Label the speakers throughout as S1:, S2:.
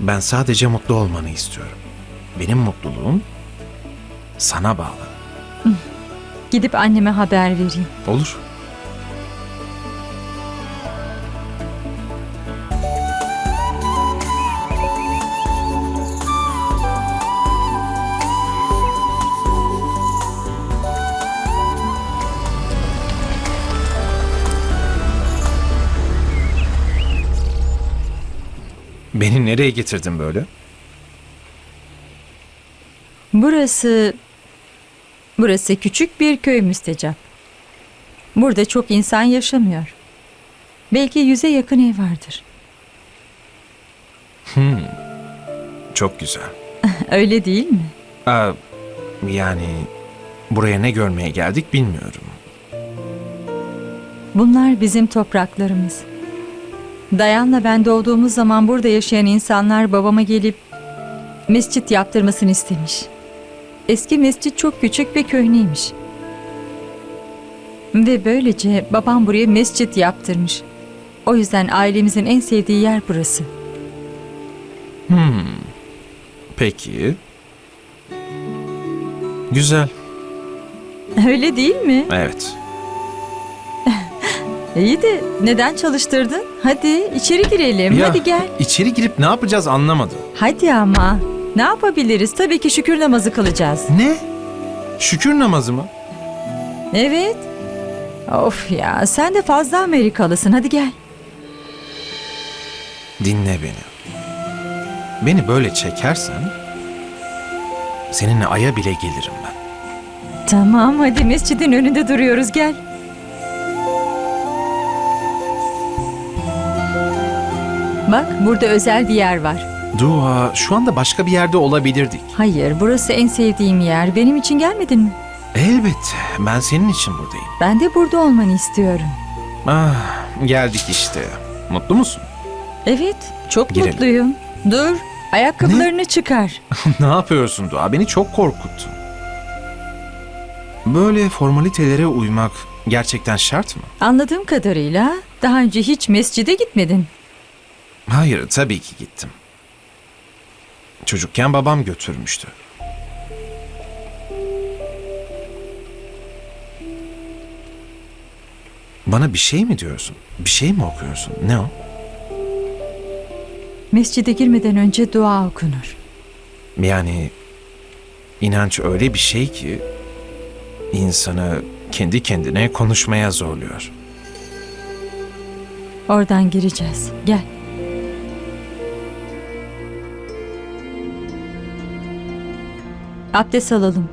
S1: Ben sadece mutlu olmanı istiyorum. Benim mutluluğum sana bağlı.
S2: Gidip anneme haber vereyim.
S1: Olur. Beni nereye getirdin böyle?
S2: Burası... Burası küçük bir köy müstecap. Burada çok insan yaşamıyor. Belki yüze yakın ev vardır.
S1: Çok güzel.
S2: Öyle değil mi?
S1: Aa, yani buraya ne görmeye geldik bilmiyorum.
S2: Bunlar bizim topraklarımız. Dayan'la ben doğduğumuz zaman burada yaşayan insanlar babama gelip mescit yaptırmasını istemiş. Eski mescit çok küçük ve köhneymiş. Ve böylece babam buraya mescit yaptırmış. O yüzden ailemizin en sevdiği yer burası.
S1: Peki. Güzel.
S2: Öyle değil mi?
S1: Evet.
S2: İyi de neden çalıştırdın? Hadi içeri girelim.
S1: Ya,
S2: Hadi gel.
S1: İçeri girip ne yapacağız anlamadım.
S2: Hadi ama. Ne yapabiliriz? Tabii ki şükür namazı kılacağız.
S1: Ne? Şükür namazı mı?
S2: Evet. Of ya sen de fazla Amerikalısın. Hadi gel.
S1: Dinle beni. Beni böyle çekersen seninle aya bile gelirim ben.
S2: Tamam hadi mescidin önünde duruyoruz gel. Bak burada özel bir yer var.
S1: Dua şu anda başka bir yerde olabilirdik.
S2: Hayır burası en sevdiğim yer. Benim için gelmedin mi?
S1: Elbette ben senin için buradayım.
S2: Ben de burada olmanı istiyorum.
S1: Ah, geldik işte. Mutlu musun?
S2: Evet çok
S1: Girelim.
S2: mutluyum. Dur ayakkabılarını çıkar.
S1: ne yapıyorsun Dua? Beni çok korkuttun. Böyle formalitelere uymak gerçekten şart mı?
S2: Anladığım kadarıyla daha önce hiç mescide gitmedin.
S1: Hayır, tabii ki gittim. Çocukken babam götürmüştü. Bana bir şey mi diyorsun? Bir şey mi okuyorsun? Ne o?
S2: Mescide girmeden önce dua okunur.
S1: Yani inanç öyle bir şey ki insanı kendi kendine konuşmaya zorluyor.
S2: Oradan gireceğiz. Gel. Abdest alalım.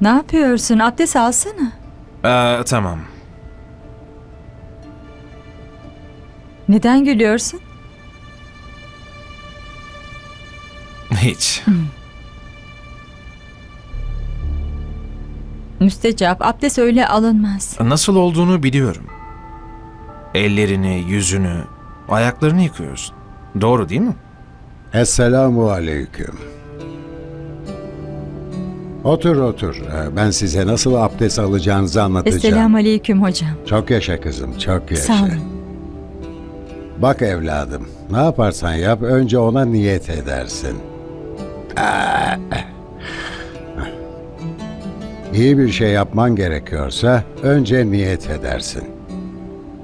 S2: Ne yapıyorsun? Abdest alsana.
S1: Ee, tamam.
S2: Neden gülüyorsun?
S1: Hiç.
S2: Müstecap, abdest öyle alınmaz.
S1: Nasıl olduğunu biliyorum. Ellerini, yüzünü, ayaklarını yıkıyorsun. Doğru değil mi?
S3: Esselamu aleyküm. Otur otur. Ee, Ben size nasıl abdest alacağınızı anlatacağım.
S2: Esselamu aleyküm hocam.
S3: Çok yaşa kızım, çok yaşa.
S2: Sağ olun.
S3: Bak evladım, ne yaparsan yap önce ona niyet edersin. İyi bir şey yapman gerekiyorsa önce niyet edersin.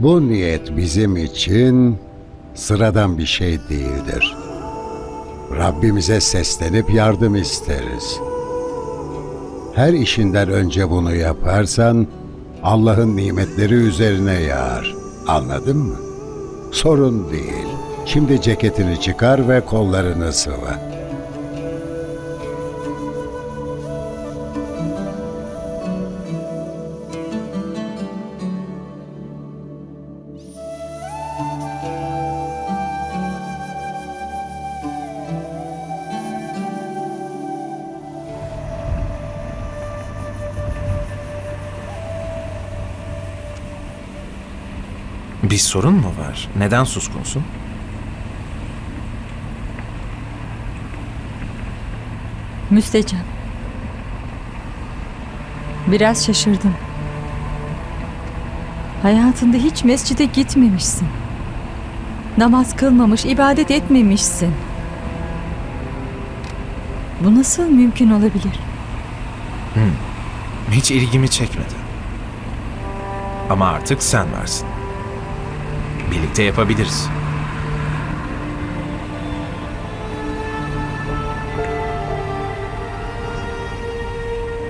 S3: Bu niyet bizim için sıradan bir şey değildir. Rabbimize seslenip yardım isteriz. Her işinden önce bunu yaparsan Allah'ın nimetleri üzerine yağar. Anladın mı? Sorun değil. Şimdi ceketini çıkar ve kollarını sıva.
S1: Bir sorun mu var? Neden suskunsun?
S2: Müstecap. Biraz şaşırdım. Hayatında hiç mescide gitmemişsin. Namaz kılmamış, ibadet etmemişsin. Bu nasıl mümkün olabilir?
S1: Hiç ilgimi çekmedi. Ama artık sen varsın. Birlikte yapabiliriz.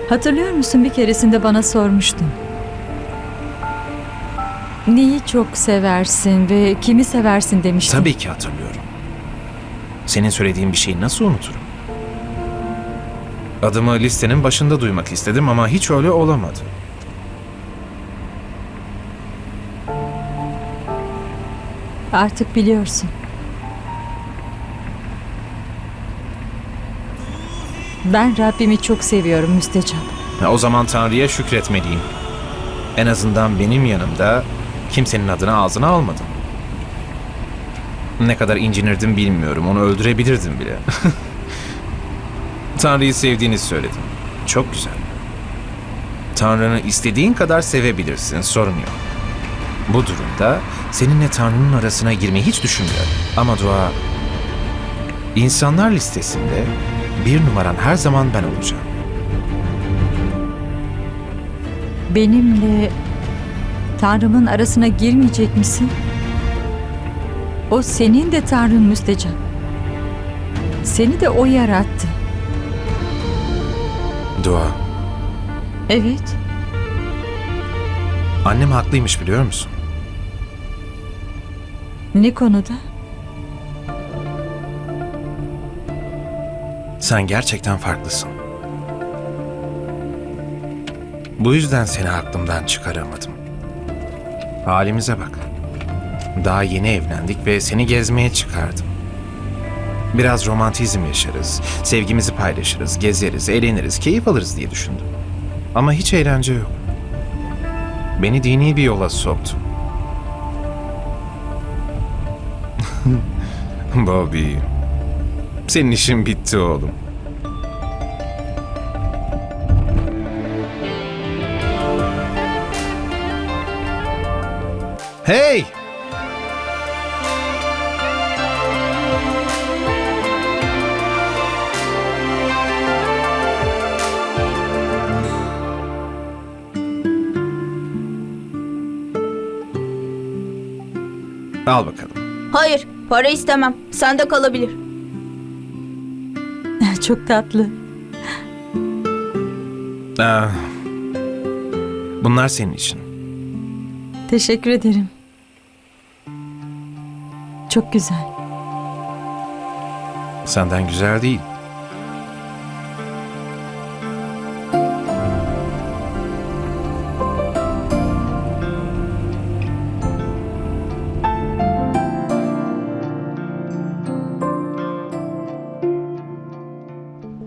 S2: Hatırlıyor musun bir keresinde bana sormuştun. Neyi çok seversin ve kimi seversin demiştin.
S1: Tabii ki hatırlıyorum. Senin söylediğin bir şeyi nasıl unuturum? Adımı listenin başında duymak istedim ama hiç öyle olamadı.
S2: Artık biliyorsun. Ben Rabbimi çok seviyorum müstecap.
S1: O zaman Tanrı'ya şükretmeliyim. En azından benim yanımda kimsenin adını ağzına almadım. Ne kadar incinirdim bilmiyorum. Onu öldürebilirdim bile. Tanrı'yı sevdiğini söyledin. Çok güzel. Tanrı'nı istediğin kadar sevebilirsin. Sorun yok. Bu durumda seninle Tanrı'nın arasına girmeyi hiç düşünmüyorum. Ama dua... insanlar listesinde bir numaran her zaman ben olacağım.
S2: Benimle Tanrım'ın arasına girmeyecek misin? O senin de Tanrın müstecap. Seni de o yarattı.
S1: Dua.
S2: Evet.
S1: Annem haklıymış biliyor musun?
S2: Ne konuda?
S1: Sen gerçekten farklısın. Bu yüzden seni aklımdan çıkaramadım. Halimize bak. Daha yeni evlendik ve seni gezmeye çıkardım. Biraz romantizm yaşarız, sevgimizi paylaşırız, gezeriz, eğleniriz, keyif alırız diye düşündüm. Ama hiç eğlence yok. Beni dini bir yola soktu. Bobby, senin işin bitti oğlum. Hey! Al bakalım.
S4: Hayır, para istemem. Sende kalabilir.
S2: Çok tatlı.
S1: Aa, Ah. bunlar senin için.
S2: Teşekkür ederim. Çok güzel.
S1: Senden güzel değil.